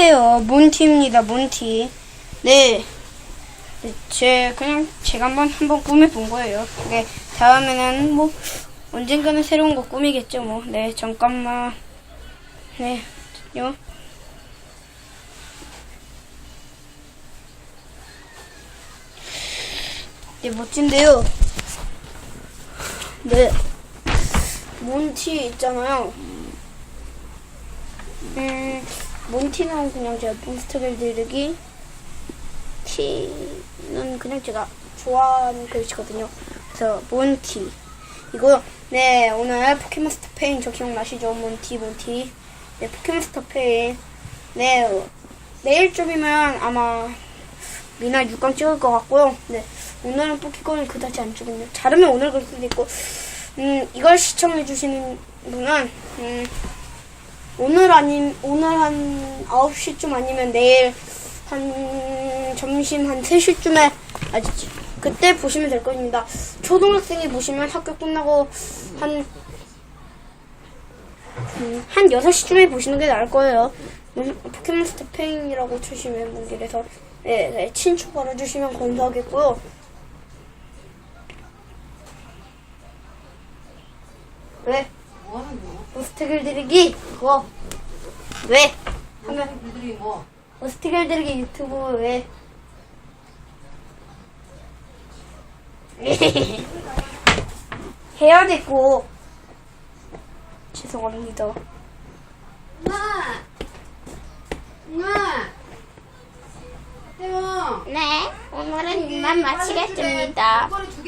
안녕하세요. 몬티입니다. 몬티. 네. 네, 제 그냥 제가 한번 한번 꾸며 본 거예요. 네. 다음에는 뭐 언젠가는 새로운 거 꾸미겠죠. 뭐. 네. 잠깐만. 네. 요. 네, 멋진데요. 네. 몬티 있잖아요. 음, 몬티는 그냥 제가 몬스터를 들기 티는 그냥 제가 좋아하는 글씨거든요. 그래서 몬티 이거 네 오늘 포켓몬스터 페인 저 기억나시죠? 몬티 몬티 네 포켓몬스터 페인 네 내일쯤이면 아마 미나 6강 찍을 것 같고요. 네 오늘은 포켓몬을 그다지 안 찍거든요. 잘하면 오늘 그럴 수도 있고 음 이걸 시청해 주시는 분은 음 오늘 아닌 오늘 한 9시쯤 아니면 내일 한 점심 한 3시쯤에 아직 그때 보시면 될 겁니다. 초등학생이 보시면 학교 끝나고 한 음, 한 6시쯤에 보시는 게 나을 거예요. 음, 포켓몬스터 페인이라고 치시면 문길에서 네, 네, 친추 걸어주시면 감사하겠고요. 왜? 뭐 하는 거야? 모스텍을 드리기 그거 왜? 하면 애들이 뭐? 모스텍을 드리기 유튜브 왜? 해야 되고 죄송합니다. 엄마! 엄마! 태용! 네, 오늘은 이만 마치겠습니다. 두개 있지?